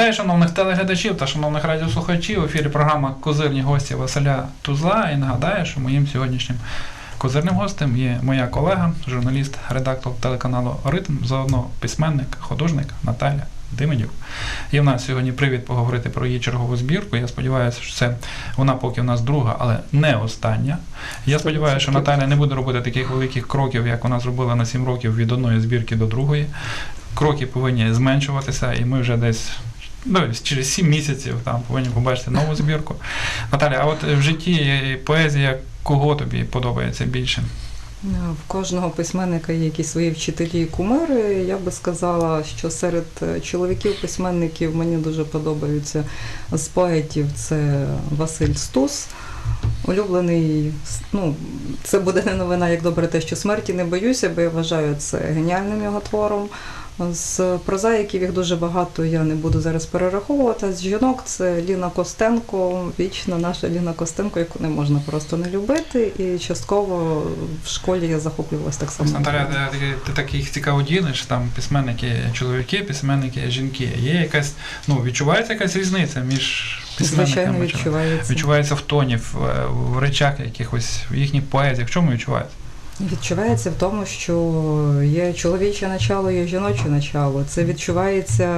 Вітаю шановних телеглядачів та шановних радіослухачів. В ефірі програма Козирні гості Василя Тузла. І нагадаю, що моїм сьогоднішнім козирним гостем є моя колега, журналіст, редактор телеканалу Ритм, заодно письменник, художник Наталя Демидюк. І в нас сьогодні привід поговорити про її чергову збірку. Я сподіваюся, що це вона поки в нас друга, але не остання. Я сподіваюся, що Наталя не буде робити таких великих кроків, як вона зробила на 7 років від одної збірки до другої. Кроки повинні зменшуватися, і ми вже десь ну, через 7 місяців там повинні побачити нову збірку. Наталя, а от в житті поезія кого тобі подобається більше? В кожного письменника є якісь свої вчителі і кумири. Я би сказала, що серед е, чоловіків-письменників мені дуже подобаються з поетів це Василь Стус. Улюблений, ну, це буде не новина, як добре те, що смерті не боюся, бо я вважаю це геніальним його твором. З прозаїків їх дуже багато, я не буду зараз перераховувати. З жінок це Ліна Костенко, вічна наша Ліна Костенко, яку не можна просто не любити. І частково в школі я захоплювалася так само. Наталя, ти, ти, таких цікаво ділиш, там письменники чоловіки, письменники жінки. Є якась, ну, відчувається якась різниця між Звичайно, відчувається. Відчувається в тоні, в, в речах якихось, в їхніх поезіях. В чому відчувається? Відчувається в тому, що є чоловіче начало, є жіноче начало. Це відчувається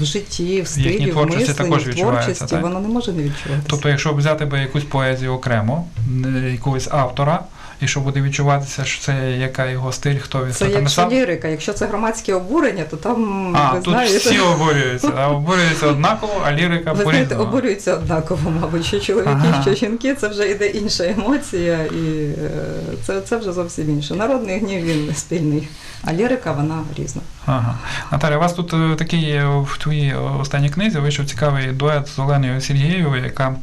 в житті, в стилі, в мисленні, також в творчості. так? Воно не може не відчуватися. Тобто, якщо взяти би якусь поезію окремо, не якогось автора, і що буде відчуватися, що це яка його стиль, хто він Це якщо написав? лірика. Якщо це громадське обурення, то там А, ви тут знаєте. всі обурюються, а обурюються однаково, а лірика Ви знаєте, обурюються однаково, мабуть, що чоловіки, Ага. що жінки, це вже йде інша емоція, і е, це, це вже зовсім інше. Народний гнів він спільний, а лірика вона різна. Ага. Наталя, у вас тут е, такий е, в твоїй останній книзі вийшов цікавий дует з Оленою Сергієвою, яка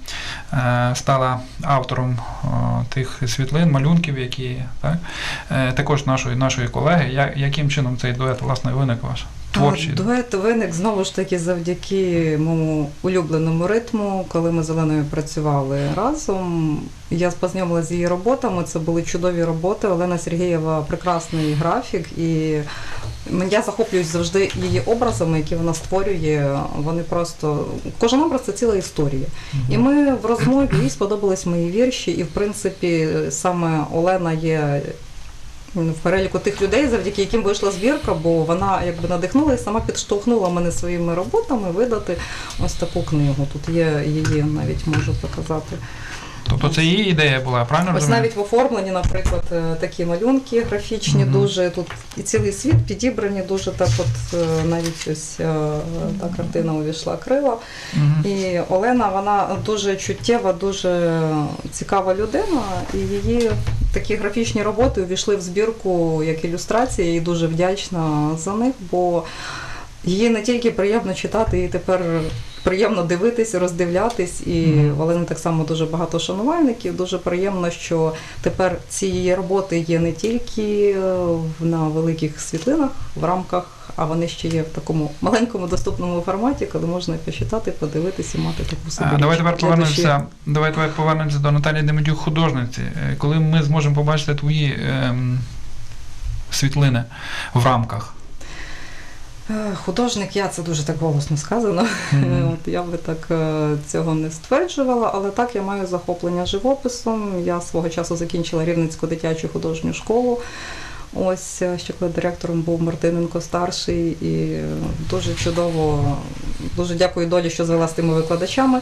е, стала автором е, тих світлин, малюнків, які так? Е, також нашої, нашої колеги. Я, яким чином цей дует власне виник ваш? Творчий? Дует виник знову ж таки завдяки моєму улюбленому ритму, коли ми з Оленою працювали разом. Я познайомилася з її роботами. Це були чудові роботи. Олена Сергієва прекрасний графік, і я захоплююсь завжди її образами, які вона створює. Вони просто кожен образ це ціла історія. І ми в розмові їй сподобались мої вірші, і в принципі саме Олена є в переліку тих людей, завдяки яким вийшла збірка, бо вона якби надихнула і сама підштовхнула мене своїми роботами видати ось таку книгу. Тут є її, навіть можу показати. Тобто це її ідея була, правильно Ось розумію? навіть в оформленні, наприклад, е, такі малюнки графічні, дуже тут і цілий світ підібрані, дуже так, от е, навіть ось е, та картина увійшла крила. Мгм. І Олена, вона дуже чуттєва, дуже цікава людина, і її такі графічні роботи увійшли в збірку як ілюстрація, і дуже вдячна за них, бо її не тільки приємно читати, її тепер приємно дивитись, роздивлятись. І Мгм. в Олени так само дуже багато шанувальників. Дуже приємно, що тепер ці її роботи є не тільки е, на великих світлинах в рамках. А вони ще є в такому маленькому доступному форматі, коли можна почитати, подивитися і мати таку собі. Давай тепер повернемося. Давай тепер повернемося до Наталії Демидюк, художниці. Е, Коли ми зможемо побачити твої ем, світлини в рамках. Е, Художник, я це дуже так голосно сказано. Мгм. От я би так е, цього не стверджувала, але так я маю захоплення живописом. Я свого часу закінчила Рівненську дитячу художню школу. Ось е, ще коли директором був Мартиненко старший, і дуже чудово, дуже дякую долі, що звела з тими викладачами.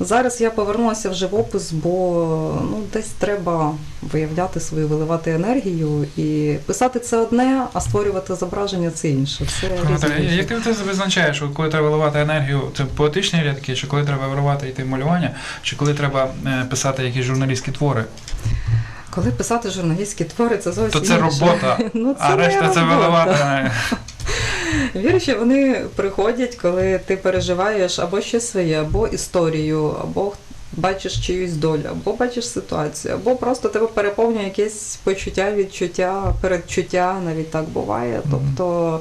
Зараз я повернулася в живопис, бо ну десь треба виявляти свою, виливати енергію і писати це одне, а створювати зображення це інше. Це Наталя, речі. як ти це визначаєш, коли треба виливати енергію, це поетичні рядки, чи коли треба виривати йти в малювання, чи коли треба е, писати якісь журналістські твори? Коли писати журналістські твори, це зовсім То це інше. робота, ну, це а решта це виливати. Вірші вони приходять, коли ти переживаєш або щось своє, або історію, або бачиш чиюсь долю, або бачиш ситуацію, або просто тебе переповнює якесь почуття, відчуття, передчуття, навіть так буває. Тобто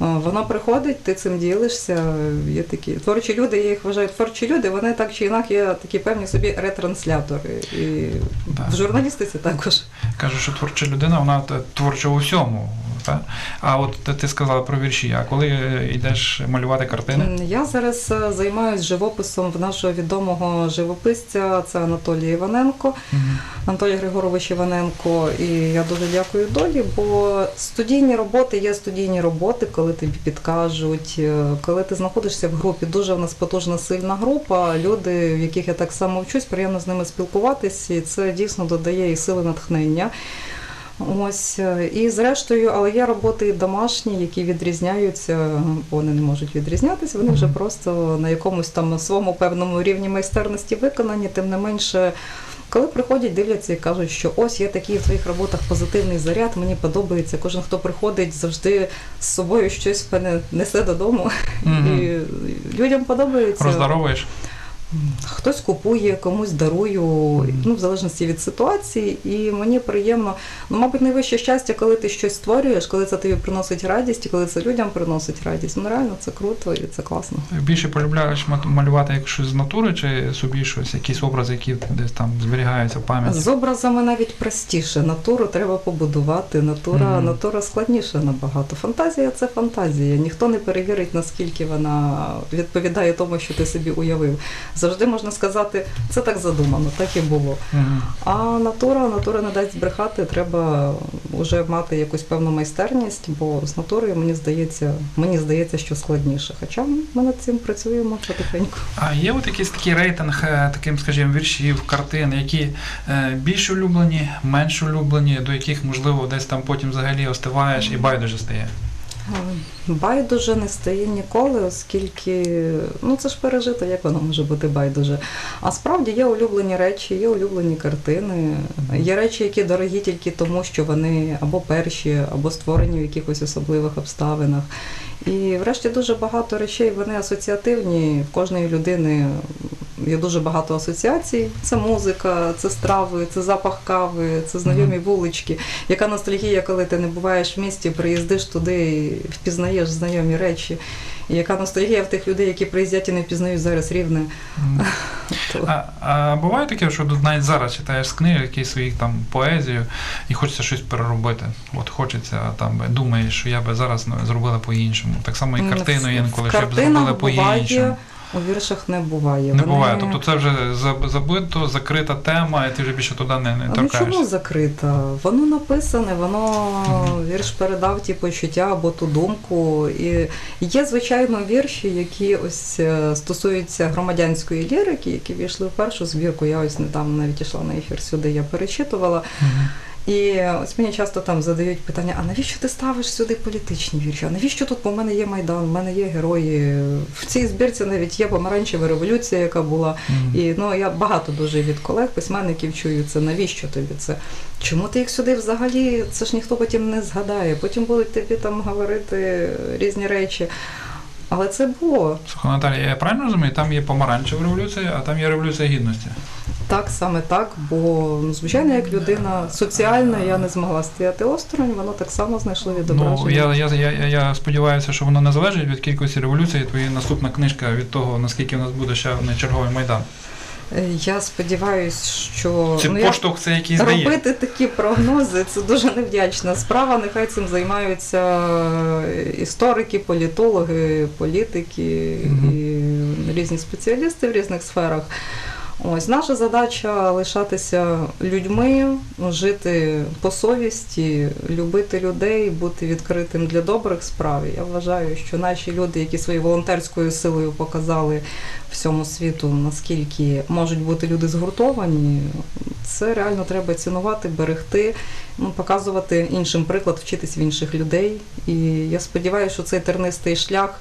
е, воно приходить, ти цим ділишся. Є такі творчі люди, я їх вважаю творчі люди, вони так чи інак є такі певні собі ретранслятори. І Да. в журналістиці також. Кажу, що творча людина, вона творча у всьому. Так? А от ти- сказала про вірші, а коли е, йдеш малювати картини? Я зараз е, займаюся живописом в нашого відомого живописця, це Анатолій Іваненко. Мгм. Анатолій Григорович Іваненко, і я дуже дякую долі, бо студійні роботи є студійні роботи, коли тобі підкажуть, е, коли ти знаходишся в групі. Дуже в нас потужна сильна група. Люди, в яких я так само вчусь, приємно з ними спілкуватися, і це дійсно додає і сили натхнення. Ось е, і зрештою, але є роботи домашні, які відрізняються, бо вони не можуть відрізнятися. Вони вже просто на якомусь там своєму певному рівні майстерності виконані. Тим не менше, коли приходять, дивляться і кажуть, що ось є такий в твоїх роботах позитивний заряд, мені подобається. Кожен, хто приходить, завжди з собою щось несе додому. Мгм. І людям подобається. Роздаровуєш? Хтось купує, комусь дарую, ну в залежності від ситуації. І мені приємно, ну мабуть, найвище щастя, коли ти щось створюєш, коли це тобі приносить радість, і коли це людям приносить радість. Ну реально це круто і це класно. Більше полюбляєш малювати як щось з натури, чи собі щось, якісь образи, які десь там зберігаються в пам'яті? З образами навіть простіше. Натуру треба побудувати. Натура, Мгм. натура складніша набагато. Фантазія це фантазія. Ніхто не перевірить, наскільки вона відповідає тому, що ти собі уявив. Завжди можна сказати, це так задумано, так і було. А натура, натура не дасть збрехати, треба вже мати якусь певну майстерність, бо з натурою мені здається, мені здається, що складніше. Хоча ми над цим працюємо потихеньку. А є от якийсь такий рейтинг, е, таким, скажімо, віршів, картин, які е, більш улюблені, менш улюблені, до яких, можливо, десь там потім взагалі остиваєш і байдуже стає. Байдуже не стає ніколи, оскільки ну це ж пережито, як воно може бути байдуже. А справді є улюблені речі, є улюблені картини, є речі, які дорогі тільки тому, що вони або перші, або створені в якихось особливих обставинах. І врешті дуже багато речей вони асоціативні. В кожної людини є дуже багато асоціацій. Це музика, це страви, це запах кави, це знайомі вулички. Яка ностальгія, коли ти не буваєш в місті, приїздиш туди і впізнаєш знайомі речі. І яка ностальгія в тих людей, які приїздять і не впізнають зараз рівне. А, а буває таке, що навіть зараз читаєш з книги якісь свої там поезію і хочеться щось переробити. От хочеться там думаєш, що я би зараз ну, зробила по-іншому. Так само і картину інколи, що я б зробила по-іншому. У віршах не буває. Не Вони- буває. Тобто це вже за- забито, закрита тема, і ти вже більше туди не, не ну торкаєшся. чому закрита? Воно написане, воно Мгм. вірш передав ті почуття або ту думку. І є, звичайно, вірші, які ось е, стосуються громадянської лірики, які війшли в першу збірку. Я ось недавно навіть йшла на ефір сюди, я перечитувала. Мгм. І ось мені часто там задають питання: а навіщо ти ставиш сюди політичні вірші? А навіщо тут? Бо в мене є Майдан, в мене є герої. В цій збірці навіть є помаранчева революція, яка була. Мгм. І ну я багато дуже від колег, письменників чую це. Навіщо тобі це? Чому ти їх сюди взагалі? Це ж ніхто потім не згадає. Потім будуть тобі там говорити різні речі. Але це було Слухай, Наталія, я правильно розумію, там є помаранчева революція, а там є революція гідності. Так, саме так. Бо ну, звичайно, як людина соціальна, я не змогла стояти осторонь, воно так само знайшло відображення. Ну, я, я, я, я, сподіваюся, що воно не залежить від кількості революцій. Твоя наступна книжка від того, наскільки в нас буде ще один черговий майдан. Е, Я сподіваюся, що Чи ну, я поштовх це якийсь дає? Робити такі прогнози це дуже невдячна справа. Нехай цим займаються е, історики, політологи, політики Мгм. і різні спеціалісти в різних сферах. Ось наша задача лишатися людьми, жити по совісті, любити людей, бути відкритим для добрих справ. Я вважаю, що наші люди, які своєю волонтерською силою показали всьому світу, наскільки можуть бути люди згуртовані, це реально треба цінувати, берегти, ну, показувати іншим приклад, вчитись в інших людей. І я сподіваюся, що цей тернистий шлях,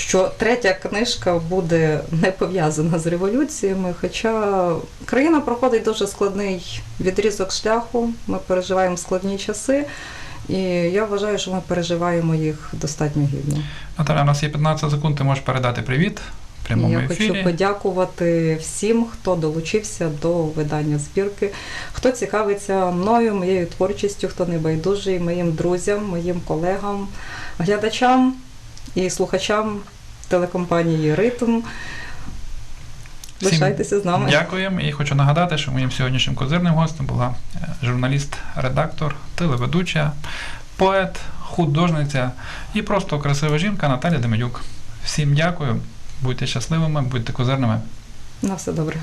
що третя книжка буде не пов'язана з революціями. Хоча країна проходить дуже складний відрізок шляху, ми переживаємо складні часи. І я вважаю, що ми переживаємо їх достатньо гідно. Наталя, у нас є 15 секунд, ти можеш передати привіт прямому Я ефірі. хочу подякувати всім, хто долучився до видання збірки, хто цікавиться мною, моєю творчістю, хто не байдужий, моїм друзям, моїм колегам, глядачам і слухачам телекомпанії Ритм. Всім Лишайтеся з нами. Дякуємо і хочу нагадати, що моїм сьогоднішнім козирним гостем була е, журналіст, редактор, телеведуча, поет, художниця і просто красива жінка Наталя Демидюк. Всім дякую, будьте щасливими, будьте козирними. На все добре.